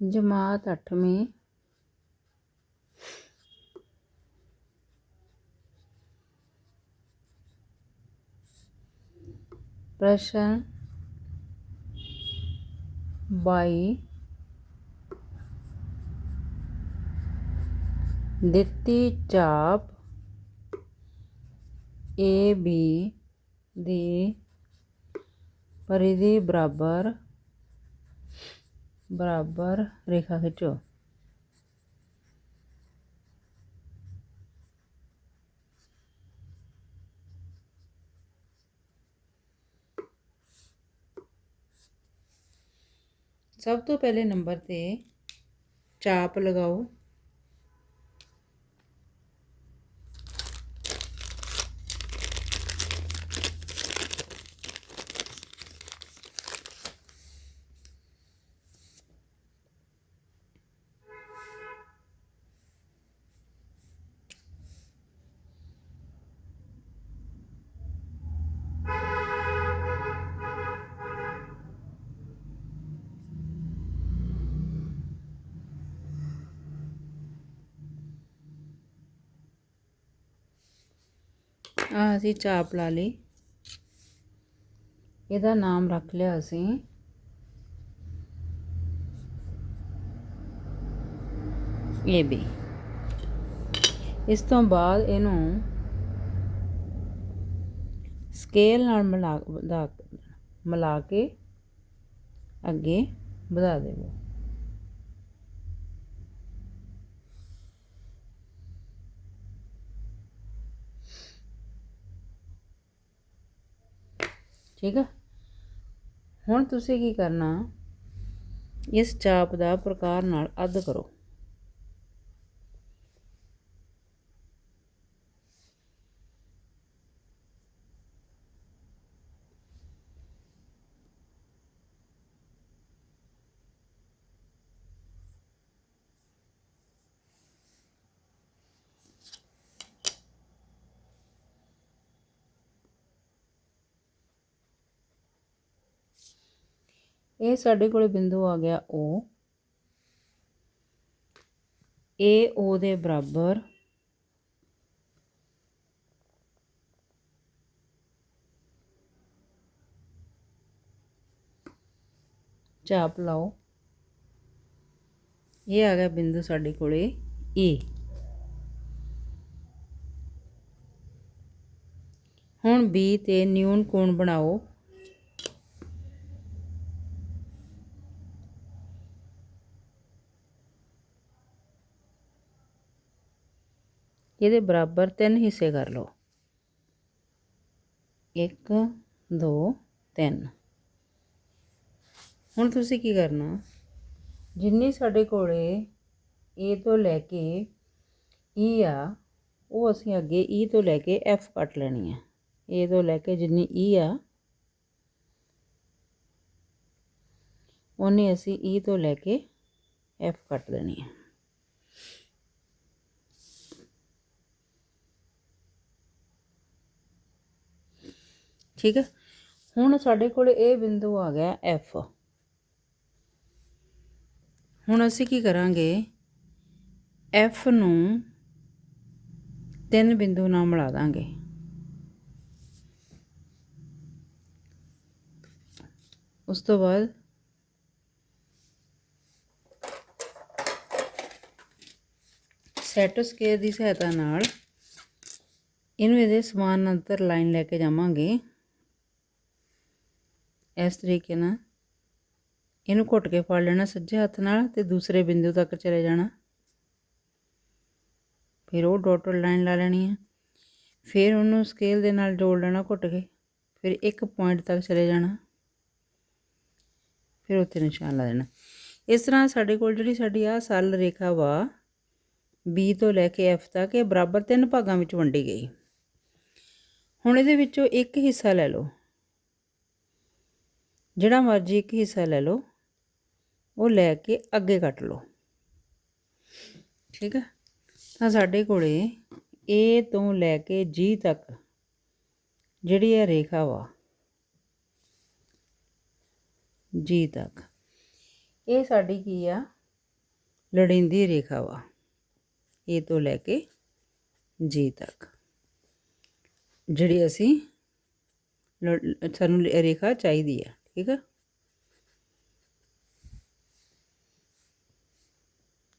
ਜਮਾਤ 8ਵੀਂ ਪ੍ਰਸ਼ਨ 22 ਦਿੱਤੀ ਚਾਪ ਏ ਬੀ ਦੀ ਪਰਿਧੀ ਬਰਾਬਰ ਬਰਾਬਰ ਰੇਖਾ ਖਿੱਚੋ ਸਭ ਤੋਂ ਪਹਿਲੇ ਨੰਬਰ ਤੇ ਚਾਪ ਲਗਾਓ ਆ ਅਸੀਂ ਚਾਪ ਲਾ ਲਈ। ਇਹਦਾ ਨਾਮ ਰੱਖ ਲਿਆ ਅਸੀਂ। ਇਹ ਵੀ। ਇਸ ਤੋਂ ਬਾਅਦ ਇਹਨੂੰ ਸਕੇਲ ਨਾਲ ਮਿਲਾ ਵਧਾ- ਮਿਲਾ ਕੇ ਅੱਗੇ ਵਧਾ ਦੇਵੋ। ਠੀਕ ਆ? ਹੁਣ ਤੁਸੀਂ ਕੀ ਕਰਨਾ? ਇਸ ਚਾਪ ਦਾ ਪ੍ਰਕਾਰ ਨਾਲ ਅੱਧ ਕਰੋ। ਇਹ ਸਾਡੇ ਕੋਲ ਬਿੰਦੂ ਆ ਗਿਆ O ਏ O ਦੇ ਬਰਾਬਰ। ਚਾਪ ਲਾਓ। ਇਹ ਆ ਗਿਆ ਬਿੰਦੂ ਸਾਡੇ ਕੋਲੇ ਏ ਹੁਣ B ਤੇ ਨਿਊਨ ਕੋਣ ਬਣਾਓ? ਇਹਦੇ ਬਰਾਬਰ ਤਿੰਨ ਹਿੱਸੇ ਕਰ ਲਓ। 1 2 3 ਹੁਣ ਤੁਸੀਂ ਕੀ ਕਰਨਾ? ਜਿੰਨੀ ਸਾਡੇ ਕੋਲੇ ਏ ਤੋਂ ਲੈ ਕੇ ਈ ਆ, ਉਹ ਅਸੀਂ ਅੱਗੇ ਈ ਤੋਂ ਲੈ ਕੇ F ਕੱਟ ਲੈਣੀ ਹੈ ਏ ਤੋਂ ਲੈ ਕੇ ਜਿੰਨੀ ਈ ਆ, ਉਹਨੇ ਅਸੀਂ ਈ ਤੋਂ ਲੈ ਕੇ F ਕੱਟ ਦੇਣੀ ਹੈ ਠੀਕ ਹੈ? ਹੁਣ ਸਾਡੇ ਕੋਲ ਇਹ ਬਿੰਦੂ ਆ ਗਿਆ F ਹੁਣ ਅਸੀਂ ਕੀ ਕਰਾਂਗੇ? F ਨੂੰ ਤਿੰਨ ਬਿੰਦੂ ਨਾਲ ਮਿਲਾ ਦਾਂਗੇ। ਉਸ ਤੋਂ ਬਾਅਦ ਸੈਟ ਸਕੇਅਰ ਦੀ ਸਹਾਇਤਾ ਨਾਲ ਇਹਨੂੰ ਇਹਦੇ ਸਮਾਨ ਅੰਤਰ ਲਾਈਨ ਲੈ ਕੇ ਜਾਵਾਂਗੇ। ਇਸ ਤਰੀਕੇ ਨਾਲ ਇਹਨੂੰ ਘੁੱਟ ਕੇ ਫੜ ਲੈਣਾ ਸੱਜੇ ਹੱਥ ਨਾਲ ਤੇ ਦੂਸਰੇ ਬਿੰਦੂ ਤੱਕ ਚਲੇ ਜਾਣਾ। ਫਿਰ ਉਹ ਡਾਟਡ ਲਾਈਨ ਲਾ ਲੈਣੀ ਹੈ ਫਿਰ ਉਹਨੂੰ ਸਕੇਲ ਦੇ ਨਾਲ ਜੋੜ ਲੈਣਾ ਘੁੱਟ ਕੇ। ਫਿਰ ਇੱਕ ਪੁਆਇੰਟ ਤੱਕ ਚਲੇ ਜਾਣਾ। ਫਿਰ ਉੱਥੇ ਨਿਸ਼ਾਨ ਲਾ ਦੇਣਾ। ਇਸ ਤਰ੍ਹਾਂ ਸਾਡੇ ਕੋਲ ਜਿਹੜੀ ਸਾਡੀ ਆ ਸਰਲ ਰੇਖਾ ਵਾ, B ਤੋਂ ਲੈ ਕੇ F ਤੱਕ, ਇਹ ਬਰਾਬਰ ਤਿੰਨ ਭਾਗਾਂ ਵਿੱਚ ਵੰਡੀ ਗਈ। ਹੁਣ ਇਹਦੇ ਵਿੱਚੋਂ ਇੱਕ ਹਿੱਸਾ ਲੈ ਲਓ। ਜਿਹੜਾ ਮਰਜ਼ੀ ਇੱਕ ਹਿੱਸਾ ਲੈ ਲਓ, ਉਹ ਲੈ ਕੇ ਅੱਗੇ ਕੱਟ ਲਓ। ਠੀਕ ਹੈ? ਤਾਂ ਸਾਡੇ ਕੋਲੇ A ਤੋਂ ਲੈ ਕੇ G ਤੱਕ ਜਿਹੜੀ ਇਹ ਰੇਖਾ ਵਾ, G ਤੱਕ, ਇਹ ਸਾਡੀ ਕੀ ਆ? ਲੜਿੰਦੀ ਰੇਖਾ ਵਾ। ਏ ਤੋਂ ਲੈ ਕੇ ਜੀ ਤੱਕ। ਜਿਹੜੀ ਅਸੀਂ ਲੜ- ਸਾਨੂੰ ਰੇਖਾ ਚਾਹੀਦੀ ਹੈ ਠੀਕ ਆ